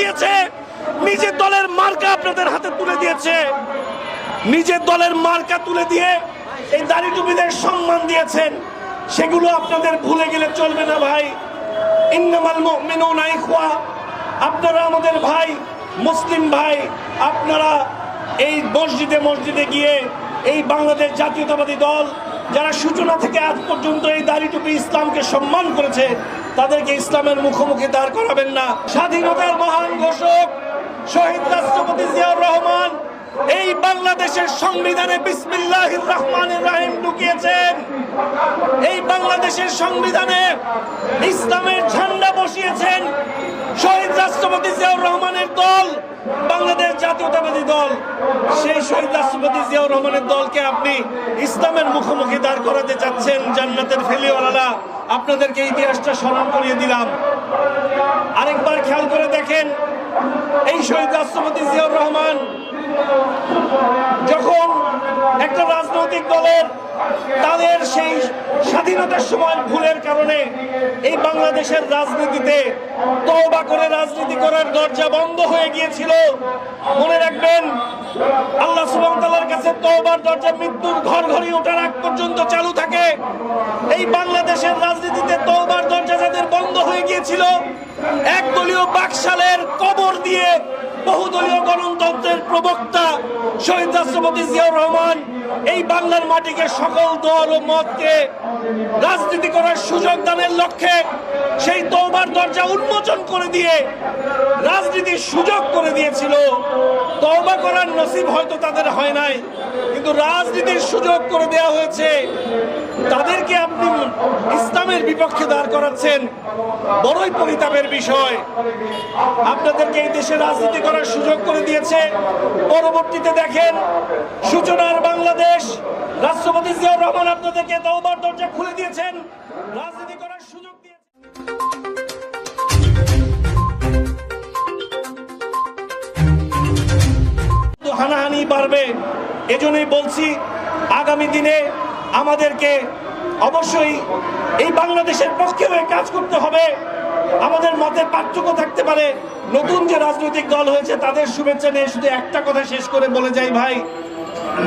দিয়েছে। নিজের দলের মার্কা আপনাদের হাতে তুলে দিয়েছে। নিজের দলের মার্কা তুলে দিয়ে এই দাড়ি টুপিদের সম্মান দিয়েছেন। সেগুলো আপনাদের ভুলে গেলে চলবে না ভাই। ইন্নামাল মুমিনুনা ইখওয়া। আপনারা আমাদের ভাই, মুসলিম ভাই, আপনারা এই মসজিদে মসজিদে গিয়ে এই বাংলাদেশ জাতীয়তাবাদী দল, যারা সূচনা থেকে আজ পর্যন্ত এই দাড়ি টুপি ইসলামকে সম্মান করেছে তাদেরকে ইসলামের মুখোমুখি দাঁড় করাবেন না। স্বাধীনতার মহান ঘোষক শহীদ রাষ্ট্রপতি জিয়াউর রহমান এই বাংলাদেশের সংবিধানে বিসমিল্লাহির রহমানির রহিম ঢুকিয়েছেন। এই বাংলাদেশের সংবিধানে ইসলামের ঝান্ডা বসিয়েছেন শহীদ রাষ্ট্রপতি জিয়াউর রহমানের দল। বাংলাদেশ জাতীয়তাবাদী দল, সেই শহীদ রাষ্ট্রপতি জিয়াউর রহমানের দলকে আপনি ইসলামের মুখোমুখি দাঁড় করাতে চাচ্ছেন জান্নাতের ফেলিওয়ালা আপনাদেরকে ইতিহাসটা স্মরণ করিয়ে দিলাম। আরেকবার খেয়াল করে দেখেন, এই শহীদ রাষ্ট্রপতি জিয়াউর রহমান যখন একটা রাজনৈতিক দলের তাদের সেই স্বাধীনতার সময় ভুলের কারণে এই বাংলাদেশের রাজনীতিতে তওবা করে, রাজনীতি করার দরজা বন্ধ হয়ে গিয়েছিল, মনে রাখবেন, আল্লাহ তাআলার কাছে তওবার দরজা মৃত্যুর ঘর ঘরে ওঠার আগ পর্যন্ত চালু থাকে। এই বাংলাদেশের রাজনীতিতে তওবার দরজা যাদের বন্ধ হয়ে গিয়েছিল, একদলীয় বাকশালের কবর দিয়ে বহুদলীয় গণতন্ত্রের প্রবক্তা শহীদ রাষ্ট্রপতি জিয়াউর রহমান এই বাংলার মাটিকে সকল দল ও মতকে রাজনীতি করার সুযোগ দানের লক্ষ্যে সেই তওবার দরজা উন্মোচন করে দিয়ে রাজনীতির সুযোগ করে দিয়েছিল। তওবা করার নসিব হয়তো তাদের হয় নাই, কিন্তু রাজনীতির সুযোগ করে দেওয়া হয়েছে। তাদেরকে আপনি ইসলামের বিপক্ষে দাঁড় করাচ্ছেন। বড়ই পরিতাপের বিষয়। আপনাদেরকে এই দেশে রাজনীতি করার সুযোগ করে দিয়েছে। পরবর্তীতে দেখেন, সূচনার বাংলাদেশ। রাষ্ট্রপতি জিয়াউর রহমান আপনাদেরকে তওবার দরজা খুলে দিয়েছেন। রাজনীতি করার সুযোগ হানাহানি বাড়বে, এজন্যই বলছি, আগামী দিনে আমাদেরকে অবশ্যই এই বাংলাদেশের পক্ষে হয়ে কাজ করতে হবে। আমাদের মতে পার্থক্য থাকতে পারে। নতুন যে রাজনৈতিক দল হয়েছে, তাদের শুভেচ্ছা নিয়ে শুধু একটা কথা শেষ করে বলে যাই ভাই।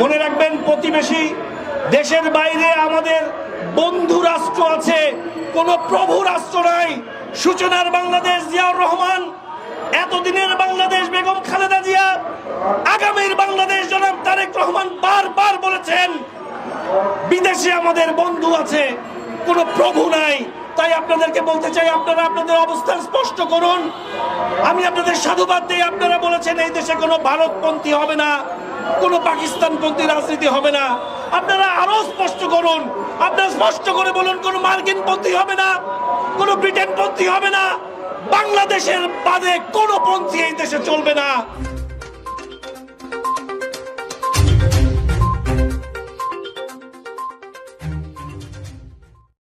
মনে রাখবেন, প্রতিবেশী দেশের বাইরে আমাদের বন্ধু রাষ্ট্র আছে, কোনো প্রভু রাষ্ট্র নাই। সূচনার বাংলাদেশ, জিয়াউর রহমান, এতদিনের বাংলাদেশ, বেগম খালেদা জিয়া, আগামীর বাংলাদেশ, জনাব তারেক রহমান বারবার বলেছেন বিদেশে আমাদের বন্ধু আছে, কোনো প্রভু নাই। তাই আপনাদেরকে বলতে চাই, আপনারা আপনাদের অবস্থান স্পষ্ট করুন। আমি আপনাদের সাধুবাদ দিই, আপনারা বলেছেন এই দেশে কোনো ভারতপন্থী হবে না, কোনো পাকিস্তানপন্থী রাজনীতি হবে না। আপনারা আরও স্পষ্ট করুন, আপনারা স্পষ্ট করে বলুন, কোনো মার্কিনপন্থী হবে না, কোনো ব্রিটেনপন্থী হবে না। বাংলাদেশের বাদে কোনো পন্থী এই দেশে চলবে না।